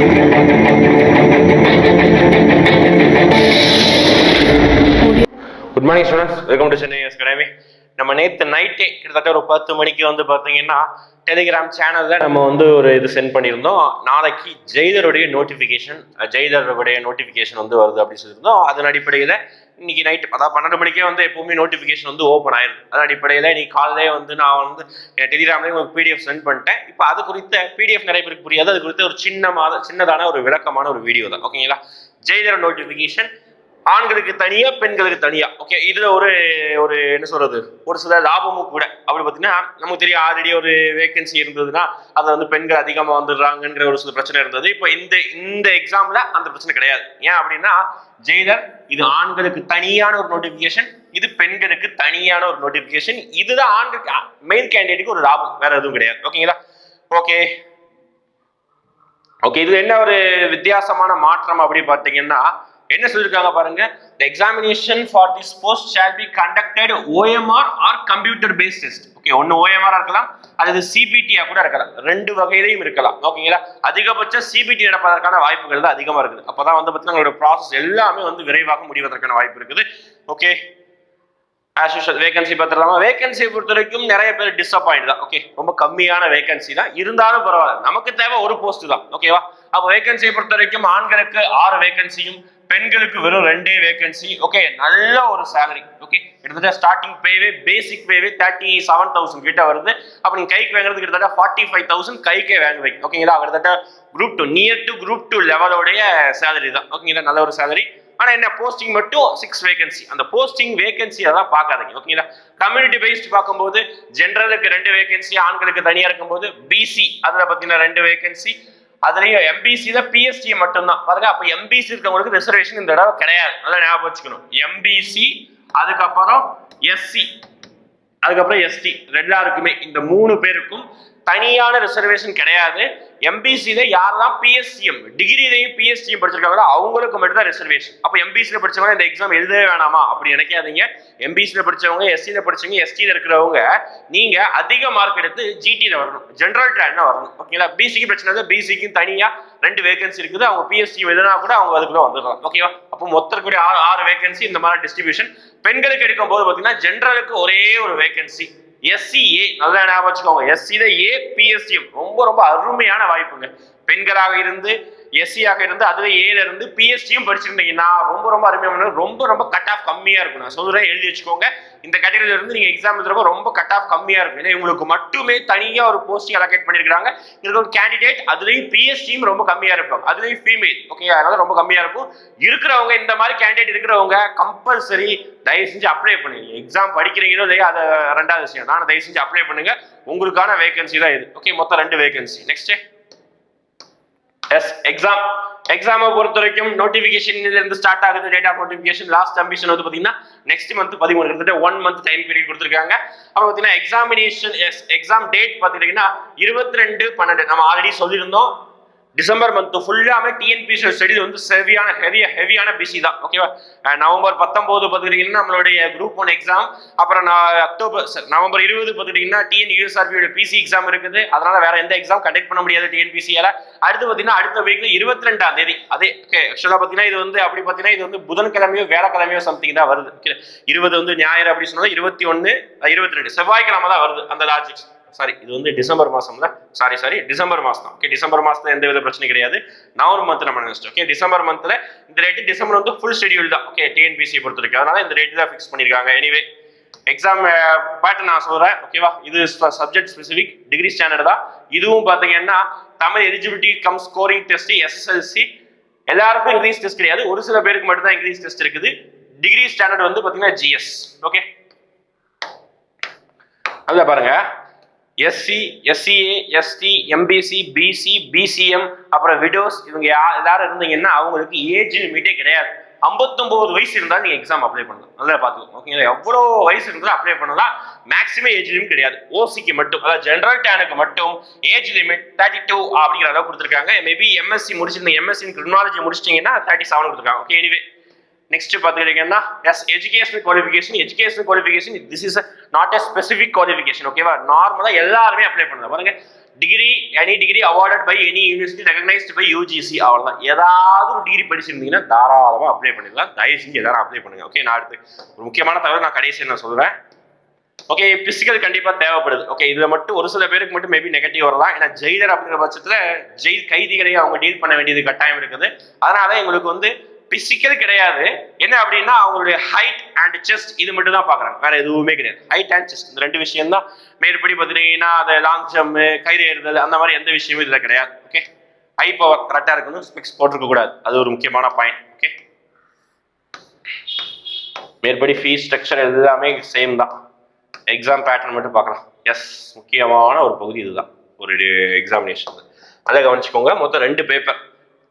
Good morning students welcome to Chennai academy நம்ம நேற்று நைட்டே கிட்டத்தட்ட ஒரு பத்து மணிக்கு வந்து பார்த்தீங்கன்னா டெலிகிராம் சேனலில் நம்ம வந்து ஒரு இது சென்ட் பண்ணியிருந்தோம். நாளைக்கு ஜெய்தருடைய நோட்டிஃபிகேஷன் ஜெய்தருடைய நோட்டிஃபிகேஷன் வந்து வருது அப்படின்னு சொல்லியிருந்தோம். அதன் அடிப்படையில் இன்னைக்கு நைட் அதாவது பன்னெண்டு மணிக்கே வந்து எப்பவுமே நோட்டிஃபிகேஷன் வந்து ஓப்பன் ஆயிருக்கு அதன் அடிப்படையில் இன்னைக்கு காலையிலே வந்து நான் வந்து என் டெலிகிராம்லேயே உங்களுக்கு பிடிஎஃப் சென்ட் பண்ணிட்டேன். இப்போ அது குறித்த பிடிஎஃப் நிறைய பேருக்கு புரியாது. அது குறித்த ஒரு சின்னமான சின்னதான ஒரு விளக்கமான ஒரு வீடியோ தான். ஓகேங்களா ஜெயிலர் நோட்டிஃபிகேஷன் ஆண்களுக்கு தனியா பெண்களுக்கு தனியா. ஓகே இதுல ஒரு ஒரு என்ன சொல்றது? ஒரு சில லாபமும் கூட. அப்படி பார்த்தீங்கன்னா நமக்கு தெரியும் ஆல்ரெடி ஒரு வேகன்சி இருந்ததுன்னா அதை வந்து பெண்கள் அதிகமாக வந்துடுறாங்கன்ற ஒரு சில பிரச்சனை இருந்தது. இப்போ இந்த இந்த எக்ஸாம்ல அந்த பிரச்சனை கிடையாது. ஏன் அப்படின்னா ஜெயிலர் இது ஆண்களுக்கு தனியான ஒரு நோட்டிபிகேஷன் இது பெண்களுக்கு தனியான ஒரு நோட்டிபிகேஷன் இதுதான் ஆண்களுக்கு மெயின் கேண்டிடேட்டுக்கு ஒரு லாபம். வேற எதுவும் கிடையாது. ஓகேங்களா ஓகே ஓகே இது என்ன ஒரு வித்தியாசமான மாற்றம் அப்படி பார்த்தீங்கன்னா என்ன சொல்லியிருக்காங்க பாருங்க? The examination for this post shall be conducted OMR or computer based test okay ஒன்று ஓஎம்ஆர் இருக்கலாம் அல்லது சிபிடியா கூட இருக்கலாம். ரெண்டு வகையிலையும் இருக்கலாம். ஓகேங்களா? அதிகபட்சம் சிபிடி நடப்பதற்கான வாய்ப்புகள் தான் அதிகமாக இருக்குது. அப்போ தான் வந்து பார்த்தீங்கன்னா உங்களோட ப்ராசஸ் எல்லாமே வந்து விரைவாக முடிவதற்கான வாய்ப்பு இருக்குது. ஓகே ஆஸ் யூஷுவல் வேகன்சி பார்த்துடலாமா வேகன்சியை பொறுத்த வரைக்கும் நிறைய பேர் டிசப்பாயிண்ட் தான். ஓகே ரொம்ப கம்மியான வேகன்சி தான். இருந்தாலும் பரவாயில்ல. நமக்கு தேவை ஒரு போஸ்ட் தான். ஓகேவா அப்போ வேகன்சியை பொறுத்த வரைக்கும் ஆண்களுக்கு ஆறு வேகன்சியும் பெண்களுக்கு வெறும் ரெண்டே வேகன்சி ஓகே நல்ல ஒரு சேலரி ஓகே கிட்டத்தட்ட ஸ்டார்டிங் பேவே பேசிக் பேவே தேர்ட்டி செவன் தௌசண்ட் கிட்ட வருது. அப்போ நீங்கள் கைக்கு வாங்குறது கிட்டத்தட்ட ஃபார்ட்டி ஃபைவ் தௌசண்ட் கைக்கே வாங்குவீங்க. ஓகேங்களா கிட்டத்தட்ட group two near to group two லெவலோடைய salary தான். ஓகேங்களா நல்ல ஒரு சேலரி ஆனா என்ன? போஸ்டிங் மட்டும் சிக்ஸ் வேகன்சி அந்த போஸ்டிங் வேகன்சி அதெல்லாம் பார்க்காதீங்க. ஓகேங்களா கம்யூனிட்டி பேஸ்ட் பார்க்கும்போது ஜென்ரலுக்கு ரெண்டு வேகன்சி ஆண்களுக்கு தனியா இருக்கும்போது பிசி அதுல பார்த்தீங்கன்னா ரெண்டு வேகன்சி அதுலயும் தான் பிஎஸ்டி மட்டும்தான். பாருங்க அப்ப எம்பிசி இருக்கவங்களுக்கு ரிசர்வேஷன் இந்த தடவை கிடையாது. நல்லா ஞாபகம் வச்சுக்கணும். எம்பிசி அதுக்கப்புறம் எஸ்சி அதுக்கப்புறம் எஸ்டி எல்லாருக்குமே இந்த மூணு பேருக்கும் தனியான ரிசர்வேஷன் கிடையாது. எம்பிசியில யாரெல்லாம் பிஎஸ்சிஎம் டிகிரிலையும் பிஎஸ்சியும் படிச்சிருக்காங்களோ அவங்களுக்கு மட்டும் தான் ரிசர்வேஷன் அப்போ எம்பிசியில் படிச்சவங்க இந்த எக்ஸாம் எழுதவே வேணாமா? அப்படி நினைக்காதீங்க. எம்பிசியில் படிச்சவங்க எஸ்சியில் படிச்சவங்க எஸ்டியில் இருக்கிறவங்க நீங்க அதிக மார்க் எடுத்து ஜிடியில் வரணும். ஜென்ரல் ட்ராக்ல வரணும். ஓகேங்களா பிசிக்கு பிரச்சனை இல்லை. பிசிக்கும் தனியா ரெண்டு வேகன்சி இருக்குது. அவங்க பிஎஸ்சி எழுதினா கூட அவங்க அதுக்குள்ள வந்துடலாம். ஓகேவா அப்போ மொத்தக்கூடிய ஆறு ஆறு வேகன்சி இந்த மாதிரி டிஸ்ட்ரிபியூஷன் பெண்களுக்கு எடுக்கும் போது பார்த்தீங்கன்னா ஜென்ரலுக்கு ஒரே ஒரு வேகன்சி எஸ்சிஏ நல்லா ஞாபகம் வச்சுக்கோங்க. எஸ்சி ஏ பிஎஸ்சி ரொம்ப ரொம்ப அருமையான வாய்ப்புங்க. பெண்களாக இருந்து எஸ்சியாக இருந்து அதுல ஏல இருந்து பிஎஸ்சியும் படிச்சிருந்தீங்கன்னா ரொம்ப ரொம்ப அருமையான ரொம்ப ரொம்ப கட் ஆஃப் கம்மியா இருக்கும். நான் சொல்றேன் எழுதி வச்சுக்கோங்க. இந்த கேட்டகரியில இருந்து நீங்க எக்ஸாம் எழுதுறப்ப ரொம்ப கட் ஆஃப் கம்மியா இருக்கும். ஏன்னா இவங்களுக்கு மட்டுமே தனியா ஒரு போஸ்டிங் அலோகேட் பண்ணிருக்காங்க இதுக்கு ஒரு கேண்டிடேட் அதுலயும் பிஎஸ்சியும் ரொம்ப கம்மியா இருப்பாங்க. அதுலயும் ஃபீமேல் ஓகே அதனால ரொம்ப கம்மியா இருக்கும். இருக்கிறவங்க இந்த மாதிரி கேண்டிடேட் இருக்கிறவங்க கம்பல்சரி தயவு செஞ்சு அப்ளை பண்ணுங்க. எக்ஸாம் படிக்கிறீங்களோ இல்லையா அதை ரெண்டாவது விஷயம் நான் தயவு செஞ்சு அப்ளை பண்ணுங்க. உங்களுக்கான வேகன்சி தான் இது. ஓகே மொத்தம் ரெண்டு வேகன்சி நெக்ஸ்ட் எஸ் எக்ஸாம் எக்ஸாமை பொறுத்த வரைக்கும் நோட்டிஃபிகேஷன் இருந்து ஸ்டார்ட் ஆகுது. Date of notification last ambition வந்து பார்த்தீங்கன்னா நெக்ஸ்ட் மந்த் பதிமூணு. கிட்டத்தட்ட ஒன் மந்த் டைம் பீரியட் கொடுத்துருக்காங்க. அப்புறம் பார்த்தீங்கன்னா எக்ஸாமினேஷன் எஸ் எக்ஸாம் டேட் பார்த்தீங்கன்னா இருபத்தி ரெண்டு பன்னெண்டு. நம்ம ஆல்ரெடி சொல்லியிருந்தோம். டிசம்பர் மந்த் ஃபுல்லாமே டிஎன்பிசி ஸ்டடிஸ் வந்து ஹெவியான ஹெவிய ஹெவியான பிசி தான் ஓகேவா நவம்பர் பத்தொம்போது பார்த்துக்கிட்டிங்கன்னா நம்மளுடைய குரூப் ஒன் எக்ஸாம் அப்புறம் நான் அக்டோபர் நவம்பர் இருபது பார்த்துக்கிட்டிங்கன்னா டிஎன் யூஎஸ்ஆர்பியோட பிசி எக்ஸாம் இருக்குது. அதனால வேற எந்த எக்ஸாம் கண்டக்ட் பண்ண முடியாது டிஎன்பிசியால அடுத்து பார்த்தீங்கன்னா அடுத்த வீக்ல இருபத்தி ரெண்டாம் தேதி. அதே ஓகே ஆக்சுவலாக பார்த்தீங்கன்னா இது வந்து அப்படி பார்த்தீங்கன்னா இது வந்து புதன்கிழமையோ வேலைக்கிழமையோ சம்திங் தான் வருது. இருபது வந்து ஞாயிறு அப்படின்னு சொன்னால் இருபத்தி ஒன்று இருபத்தி ரெண்டு செவ்வாய்க்கிழமை தான் வருது அந்த லாஜிக்ஸ் சாரி இது வந்து டிசம்பர் மாசம்ல. சாரி சாரி டிசம்பர் மாசம் தான் ஓகே டிசம்பர் மாதத்தில் எந்த வித பிரச்சனை கிடையாது. நவம்பர் மந்த் நம்ம நினைச்சிட்டு ஓகே டிசம்பர் மந்த்ல இந்த ரேட்டு டிசம்பர் வந்து ஃபுல் ஷெடியூல் தான். ஓகே டிஎன்பிசி பொறுத்த வரைக்கும் அதனால இந்த ரேட்டு தான் ஃபிக்ஸ் பண்ணியிருக்காங்க. எனிவே எக்ஸாம் பாட்டு நான் சொல்றேன். ஓகேவா இது சப்ஜெக்ட் ஸ்பெசிஃபிக் டிகிரி ஸ்டாண்டர்ட் தான். இதுவும் பாத்தீங்கன்னா Tamil eligibility cum scoring test SSLC எல்லாருக்கும் இங்கிலீஷ் டெஸ்ட் கிடையாது. ஒரு சில பேருக்கு மட்டும் தான் இங்கிலீஷ் டெஸ்ட் இருக்குது. டிகிரி ஸ்டாண்டர்ட் வந்து பாத்தீங்கன்னா ஜிஎஸ் ஓகே அதில் பாருங்க. SC SCA ST MBC BC BCM அப்புறம் விடோஸ் இவங்க யா- எல்லாரும் இருந்தீங்கன்னா அவங்களுக்கு ஏஜ் லிமிட்டே கிடையாது. 59 வயசு இருந்தால் நீங்கள் எக்ஸாம் அப்ளை பண்ணலாம். நல்லா பார்த்துக்கோங்க. ஓகேங்களா எவ்வளோ வயசு இருந்தாலும் அப்ளை பண்ணலாம். மேக்ஸிமம் ஏஜ் லிமிட் கிடையாது. ஓசிக்கு மட்டும் அதாவது ஜென்ரல் டேனுக்கு மட்டும் ஏஜ் லிமிட் தேர்ட்டி டூ அப்படிங்கிற அளவு கொடுத்துருக்காங்க. மேபி எம்எஸ்சி முடிச்சிருந்தீங்க எம்எஸ்சி கிரிமினாலஜி முடிச்சிட்டிங்கன்னா தேர்ட்டி செவன் கொடுத்துருக்காங்க. ஓகே எனிவே நெக்ஸ்ட் பார்த்துக்கிட்டீங்கன்னா yes education qualification education qualification this is not a specific qualification ஓகேவா நார்மலாக எல்லாருமே அப்ளை பண்ணலாம் பாருங்க degree any degree awarded by any university recognised by UGC அவ்வளோதான் ஏதாவது ஒரு டிகிரி படிச்சிருந்தீங்கன்னா தாராளமாக அப்ளை பண்ணிடலாம் தயவு செஞ்சு எல்லாரும் அப்ளை பண்ணுங்க ஓகே நான் அடுத்து ஒரு முக்கியமான தகவல் நான் கடைசி நான் சொல்றேன். ஓகே பிசிக்கல் கண்டிப்பாக தேவைப்படுது. ஓகே இதில் மட்டும் ஒரு சில பேருக்கு மட்டும் மேபி நெகட்டிவ் வரலாம். ஏன்னா ஜெயிலர் அப்படிங்கிற பட்சத்தில் ஜெயில் கைதிகளை அவங்க டீல் பண்ண வேண்டியது கட்டாயம் இருக்குது. அதனால எங்களுக்கு வந்து பிசிக்கல் கிடையாது. என்ன அப்படின்னா அவங்களுடைய ஹைட் அண்ட் செஸ்ட் இது மட்டும் தான் பாக்குறாங்க வேற எதுவுமே கிடையாது. ஹைட் அண்ட் செஸ்ட் இந்த ரெண்டு விஷயம் தான். மேற்படி பார்த்துட்டீங்கன்னா அது லாங் ஜம்ப் கயிறு ஏறுதல் அந்த மாதிரி எந்த விஷயமும் இதுல கிடையாது. ஓகே ஹை பவர் கரெக்டா இருக்கணும். ஸ்பெக்ஸ் போட்டிருக்க கூடாது. அது ஒரு முக்கியமான பாயிண்ட் ஓகே மேற்படி ஃபீஸ் ஸ்ட்ரக்சர் எல்லாமே சேம் தான். எக்ஸாம் பேட்டர்ன் மட்டும் பார்க்கலாம். எஸ் முக்கியமான ஒரு பகுதி இதுதான். ஒரு எக்ஸாமினேஷன் அதை கவனிச்சுக்கோங்க. மொத்தம் ரெண்டு paper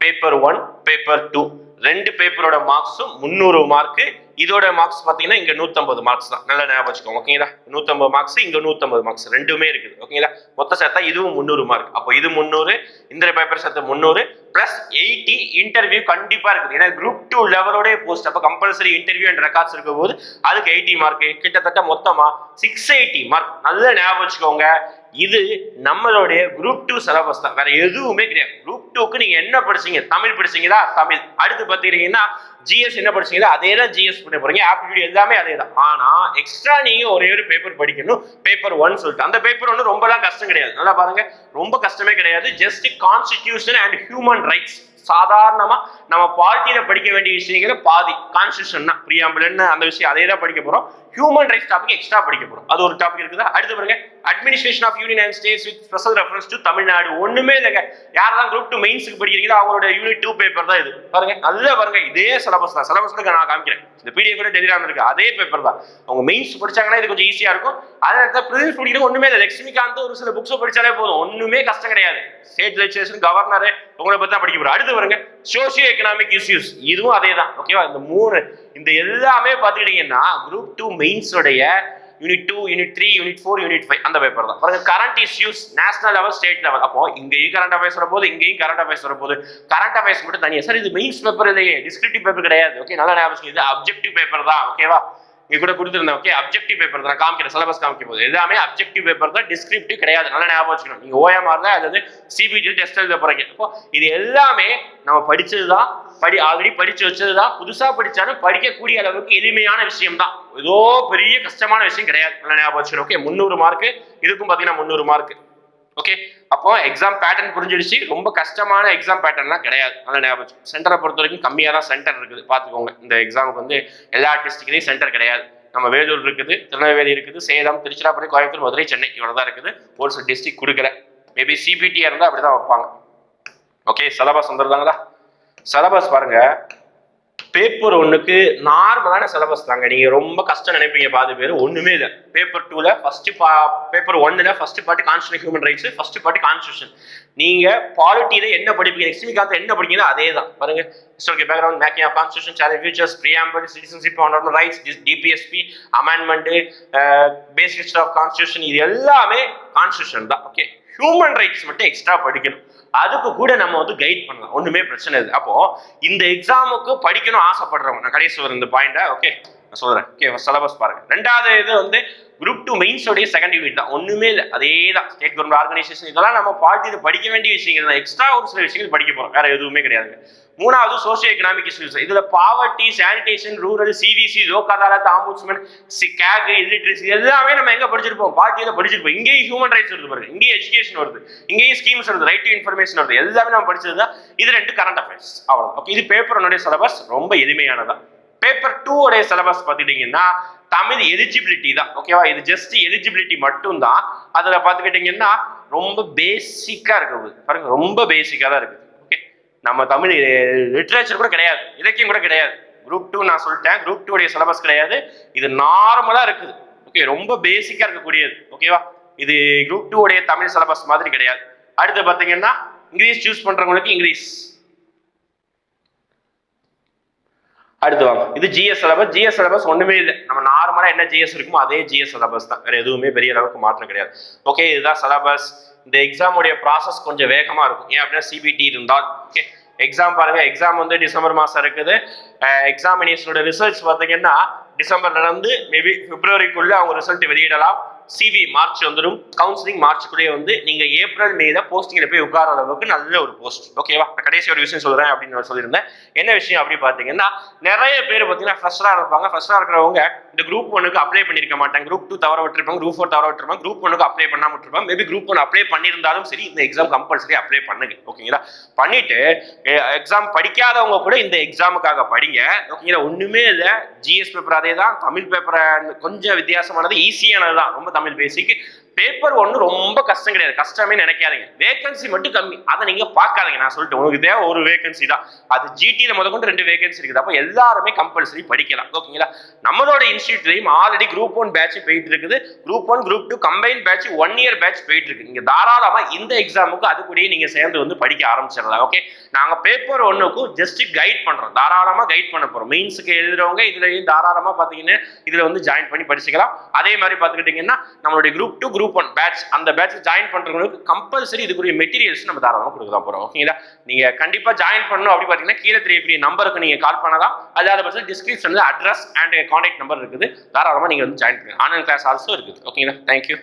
paper one paper two ரெண்டு பேப்பரோட மார்க்ஸும் முந்நூறு மார்க்கு இதோட மார்க்ஸ் பார்த்தீங்கன்னா இங்கே நூற்றம்பது மார்க்ஸ் தான். நல்லா ஞாபகம் வச்சுக்கோங்க ஓகேங்களா நூற்றம்பது மார்க்ஸ் இங்கே நூற்றம்பது மார்க்ஸ் ரெண்டுமே இருக்குது ஓகேங்களா மொத்தம் சேர்த்தா இதுவும் முந்நூறு மார்க் அப்போ இது முந்நூறு இந்த பேப்பர் சேர்த்து முந்நூறு ப்ளஸ் எயிட்டி இன்டர்வியூ கண்டிப்பாக இருக்குது. ஏன்னா குரூப் டூ லெவலோடய போஸ்ட் அப்போ கம்பல்சரி இன்டர்வியூ அண்ட் ரெக்கார்ட்ஸ் இருக்கும் போது அதுக்கு எயிட்டி மார்க் கிட்டத்தட்ட மொத்தமாக சிக்ஸ் எயிட்டி மார்க் நல்லா ஞாபகம் வச்சுக்கோங்க. இது நம்மளுடைய குரூப் டூ சிலபஸ் தான். வேற எதுவுமே கிடையாது. குரூப் டூக்கு நீங்க என்ன படிச்சீங்க? தமிழ் படிச்சீங்களா? தமிழ். அடுத்து பாத்துக்கிறீங்கன்னா ஜிஎஸ் என்ன படிச்சீங்களா? அதே தான் ஜிஎஸ் பண்ண போறீங்க. ஆப்டிடியூட் எல்லாமே அதே தான். ஆனா எக்ஸ்ட்ரா நீங்க ஒரே ஒரு பேப்பர் படிக்கணும். பேப்பர் ஒன் சொல்லிட்டு. அந்த பேப்பர் ஒன்று ரொம்பலாம் கஷ்டம் கிடையாது. நல்லா பாருங்க. ரொம்ப கஷ்டமே கிடையாது. Just constitution and human rights சாதாரணமா நம்ம பார்ட்டியில படிக்க வேண்டிய விஷயங்களை பாதி கான்ஸ்டியூஷன் தான். பிரியாம்பிள்னு அந்த விஷயம் அதே தான் படிக்க போறோம். ஹியூமன் ரைட்ஸ் டாபிக் எக்ஸ்ட்ரா படிக்க போறோம். அது ஒரு டாபிக் இருக்குதா? அடுத்து பாருங்க. Administration of union and states with special reference to Tamil Nadu ஒண்ணுமே இல்லைங்க. யாரெல்லாம் குரூப் டூ மெயின்ஸுக்கு படிக்கிறீங்களோ அவங்களோட யூனிட் டூ பேப்பர் தான் இது. பாருங்க. நல்லா பாருங்க. இதே சிலபஸ் தான். சிலபஸ் நான் காமிக்கிறேன். இந்த பிடிஎஃப் கூட டெலிகிராம் இருக்கு. அதே பேப்பர் தான். அவங்க மெயின்ஸ் படிச்சாங்கன்னா இது கொஞ்சம் ஈஸியா இருக்கும். அதே நேரத்தில் ப்ரிலிம்ஸ் படிக்கிறது ஒண்ணுமே இல்லை. லட்சுமிகாந்த் ஒரு சில புக்ஸ் படிச்சாலே போதும். ஒண்ணுமே கஷ்டம் கிடையாது. ஸ்டேட் லெஜிஸ்லேஷன் கவர்னரு உங்களை பத்தி தான் படிக்க போறோம் அடுத்து வருங்க சோசியோ எக்கனாமிக் இஷ்யூஸ் இதுவும் அதே தான் ஓகேவா இந்த மூணு இந்த எல்லாமே பார்த்துக்கிட்டீங்கன்னா group two மெயின்ஸோடைய unit two unit three unit four unit five அந்த பேப்பர் தான். பாருங்க current issues national level state level அப்போ இங்கேயும் கரண்ட் அஃபேர்ஸ் வரப்போது இங்கேயும் கரண்ட் அஃபேர்ஸ் வரப்போது கரண்ட் அஃபேர்ஸ் மட்டும் தனியாக சார் இது மெயின்ஸ் பேப்பர் இல்லையே டிஸ்கிரிப்டிவ் பேப்பர் கிடையாது ஓகே நல்லா ஞாபகம் இது அப்ஜெக்டிவ் பேப்பர் தான் ஓகேவா இங்க கூட கொடுத்துருந்தேன் ஓகே அப்ஜெக்டிவ் பேப்பர் தான் காமிக்கிறேன் சிலபஸ் காமிக்க போது. எல்லாமே அப்ஜெக்டிவ் பேப்பர் தான் டிஸ்கிரிப்டிவ் கிடையாது. நல்லா ஞாபகம் வச்சுக்கணும். நீங்க ஓஎம்ஆர் தான் அதாவது சிபிடி டெஸ்ட் எழுத போறீங்க. அப்போ இது எல்லாமே நம்ம படிச்சது தான் படி ஆல்ரெடி படிச்சு வச்சது தான் புதுசா படிச்சாலும் படிக்கக்கூடிய அளவுக்கு எளிமையான விஷயம் தான் ஏதோ பெரிய கஷ்டமான விஷயம் கிடையாது. நல்லா ஞாபகம் வச்சுக்கணும் ஓகே முந்நூறு மார்க் இதுக்கும் பாத்தீங்கன்னா முந்நூறு மார்க் ஓகே அப்போ எக்ஸாம் பேட்டர்ன் புரிஞ்சிடுச்சு. ரொம்ப கஷ்டமான எக்ஸாம் பேட்டர்ன்லாம் கிடையாது. நல்லா ஞாபகம் சென்டரை பொறுத்த வரைக்கும் கம்மியாக தான் சென்டர் இருக்குது. பார்த்துக்கோங்க. இந்த எக்ஸாமுக்கு வந்து எல்லா டிஸ்ட்ரிக்ட்லையும் சென்டர் கிடையாது. நம்ம வேலூர் இருக்குது திருநெல்வேலி இருக்குது சேலம் திருச்சிராப்பள்ளி கோயம்புத்தூர் மதுரை சென்னை இவ்வளோ தான் இருக்குது. ஒரு சில டிஸ்ட்ரிக்ட் கொடுக்குற மேபி சிபிடியாக இருந்தால் அப்படி தான் வைப்பாங்க. ஓகே சிலபஸ் வந்துருந்தாங்களா சிலபஸ் பாருங்கள் பேப்பர் ஒன்றுக்கு நார்மலான சிலபஸ் தாங்க. நீங்கள் ரொம்ப கஷ்டம் நினைப்பீங்க பாதி பேர். ஒன்றுமே இல்லை. பேப்பர் டூவில் ஃபஸ்ட்டு பா பேப்பர் ஒன்னில் first part constitution human rights first party constitution நீங்கள் பாலிட்டியில் என்ன படிப்பீங்க? எக்ஸ்ட்ரீமிகாத்த என்ன படிக்கிறீங்களோ அதே தான் பாருங்க historical background making of constitution challenge features preamble citizenship and rights DPSP amendment basics of constitution இது எல்லாமே கான்ஸ்டியூஷன் தான். ஓகே ஹியூமன் ரைட்ஸ் மட்டும் எக்ஸ்ட்ரா படிக்கணும். அதுக்கு கூட நம்ம வந்து கைட் பண்ணலாம். ஒன்றுமே பிரச்சனை இல்லை. அப்போ இந்த எக்ஸாமுக்கு படிக்கணும் ஆசைப்படுறவங்க நான் கடைசி வர இந்த பாயிண்ட ஓகே நான் சொல்றேன். ஓகே சிலபஸ் பாருங்க. ரெண்டாவது இது வந்து குரூப் டூ மெயின்ஸோடைய செகண்ட் யூனிட் தான். ஒண்ணுமே இல்லை. அதே தான் ஸ்டேட் கவர்மெண்ட் ஆர்கனைசேஷன் இதெல்லாம் நம்ம பார்ட்டியில் படிக்க வேண்டிய விஷயங்கள் தான். எக்ஸ்ட்ரா ஒரு சில விஷயங்கள் படிக்க போறோம். வேற எதுவுமே கிடையாது மூணாவது சோசியோ எக்கனாமிக் இஷ்யூஸ் இதுல poverty sanitation rural CVC Lok Adalat ombudsman CAG illiteracy எல்லாமே நம்ம எங்க படிச்சிருப்போம்? பார்ட்டியில படிச்சிருப்போம். இங்கேயும் ஹியூமன் ரைட்ஸ் வருது பாருங்க. இங்கேயும் எஜுகேஷன் வருது. இங்கேயும் ஸ்கீம்ஸ் வருது. ரைட் டு இன்ஃபர்மேஷன் வருது. எல்லாமே நம்ம படிச்சது தான். இது ரெண்டு கரண்ட் அஃபேர்ஸ் அவ்வளோ ஓகே இது பேப்பர் சிலபஸ் ரொம்ப எளிமையானதான் பேப்பர் டூ உடைய சிலபஸ் பார்த்துக்கிட்டீங்கன்னா தமிழ் எலிஜிபிலிட்டி தான். ஓகேவா இது ஜஸ்ட் எலிஜிபிலிட்டி மட்டும்தான். அதில் பார்த்துக்கிட்டிங்கன்னா பார்த்துக்கிட்டீங்கன்னா ரொம்ப பேசிக்காக இருக்குது பாருங்க ரொம்ப பேசிக்காக தான் இருக்குது ஓகே நம்ம தமிழ் லிட்ரேச்சர் கூட கிடையாது. இலக்கியம் கூட கிடையாது. குரூப் டூ நான் சொல்லிட்டேன். குரூப் டூ உடைய சிலபஸ் கிடையாது. இது நார்மலாக இருக்குது. ஓகே ரொம்ப பேசிக்காக இருக்கக்கூடியது. ஓகேவா இது குரூப் டூ உடைய தமிழ் சிலபஸ் மாதிரி கிடையாது. அடுத்து பார்த்தீங்கன்னா இங்கிலீஷ் சூஸ் பண்ணுறவங்களுக்கு இங்கிலீஷ். அடுத்து வாங்க. இது ஜிஎஸ் சிலபஸ் ஜிஎஸ் சிலபஸ் ஒன்றுமே இல்லை. நம்ம நார்மலாக என்ன ஜிஎஸ் இருக்குமோ அதே ஜிஎஸ் சிலபஸ் தான். வேறு எதுவுமே பெரிய அளவுக்கு மாற்றம் கிடையாது. ஓகே இதுதான் சிலபஸ் இந்த எக்ஸாமுடைய ப்ராசஸ் கொஞ்சம் வேகமாக இருக்கும். ஏன் அப்படின்னா சிபிடி இருந்தால். ஓகே எக்ஸாம் பாருங்க. எக்ஸாம் வந்து டிசம்பர் மாதம் இருக்குது. எக்ஸாமினேஷனோட ரிசல்ட்ஸ் பார்த்தீங்கன்னா டிசம்பர் நடந்து மேபி பிப்ரவரிக்குள்ளே அவங்க ரிசல்ட் வெளியிடலாம். சிவி மார்ச் வந்துடும் கவுன்சிலிங் மார்ச்சுக்குள்ளேயே வந்து நீங்க ஏப்ரல் மேல போஸ்டிங்ல போய் உட்கார அளவுக்கு நல்ல ஒரு போஸ்ட் ஓகேவா நான் கடைசி ஒரு விஷயம் சொல்றேன் அப்படின்னு நான் சொல்லியிருந்தேன். என்ன விஷயம் அப்படி பாத்தீங்கன்னா நிறைய பேர் பாத்தீங்கன்னா ஃப்ரெஷரா இருப்பாங்க. ஃபர்ஸ்டா இருக்கிறவங்க இந்த குரூப் ஒனுக்கு அப்ளை பண்ணிருக்க மாட்டாங்க. குரூப் டூ தவற விட்டுருப்பாங்க. குரூப் ஃபோர் தவற விட்டுருப்பாங்க. குரூப் ஒனுக்கு அப்ளை பண்ணாம விட்டுருப்பாங்க. மேபி குரூப் ஒன் அப்ளை பண்ணியிருந்தாலும் சரி இந்த எக்ஸாம் கம்பல்சரி அப்ளை பண்ணுங்க. ஓகேங்களா பண்ணிட்டு எக்ஸாம் படிக்காதவங்க கூட இந்த எக்ஸாமுக்காக படிங்க. ஓகேங்களா ஒண்ணுமே இல்லை. ஜிஎஸ் பேப்பர் அதே தான் தமிழ் பேப்பரை கொஞ்சம் வித்தியாசமானது ஈஸியானது தான் ரொம்ப தமிழ் பேசிக்கு பேப்பர் ஒன்று ரொம்ப கஷ்டம் கிடையாது. கஷ்டமே நினைக்காதீங்க. வேகன்சி மட்டும் கம்மி. அதை நீங்க பார்க்காதீங்க. நான் சொல்லிட்டு உங்களுக்கு தேவை ஒரு வேகன்சி தான். அது ஜிடியில் முத கொண்டு ரெண்டு வேகன்சி இருக்குது. அப்போ எல்லாருமே கம்பல்சரி படிக்கலாம். ஓகேங்களா நம்மளோட இன்ஸ்டியூட்லையும் ஆல்ரெடி குரூப் ஒன் பேட்ச் போயிட்டு இருக்குது. Group one group two combine batch one year batch போயிட்டு இருக்கு. நீங்க தாராளமா இந்த எக்ஸாமுக்கு அது கூடயே நீங்க சேர்ந்து வந்து படிக்க ஆரம்பிச்சிடலாம். ஓகே நாங்க பேப்பர் ஒன்றுக்கும் ஜஸ்ட் கைட் பண்றோம். தாராளமா கைட் பண்ண போறோம். மெயின்ஸுக்கு எழுதுறவங்க இதுலயும் தாராளமா பாத்தீங்கன்னா இதுல வந்து ஜாயின் பண்ணி படிச்சுக்கலாம். அதே மாதிரி பார்த்துக்கிட்டீங்கன்னா நம்மளுடைய group two group one batch அந்த பேட்ச் ஜாயின் பண்றவங்களுக்கு கம்பல்சரி இதுக்குரிய மெட்டீரியல்ஸ் நம்ம தாராளமாக கொடுக்க தான் போறோம். ஓகேங்களா நீங்க கண்டிப்பா ஜாயின் பண்ணணும் அப்படி பார்த்தீங்கன்னா கீழே தெரியக்கூடிய நம்பருக்கு நீங்க கால் பண்ணலாம். அதாவது பட்சத்தில் டிஸ்கிரிப்ஷன்ல அட்ரஸ் அண்ட் கான்டாக்ட் நம்பர் இருக்குது. தாராளமாக நீங்க வந்து ஜாயின் பண்ணுங்க ஆன்லைன் கிளாஸ் ஆல்சோ இருக்குது. ஓகேங்களா தேங்க்யூ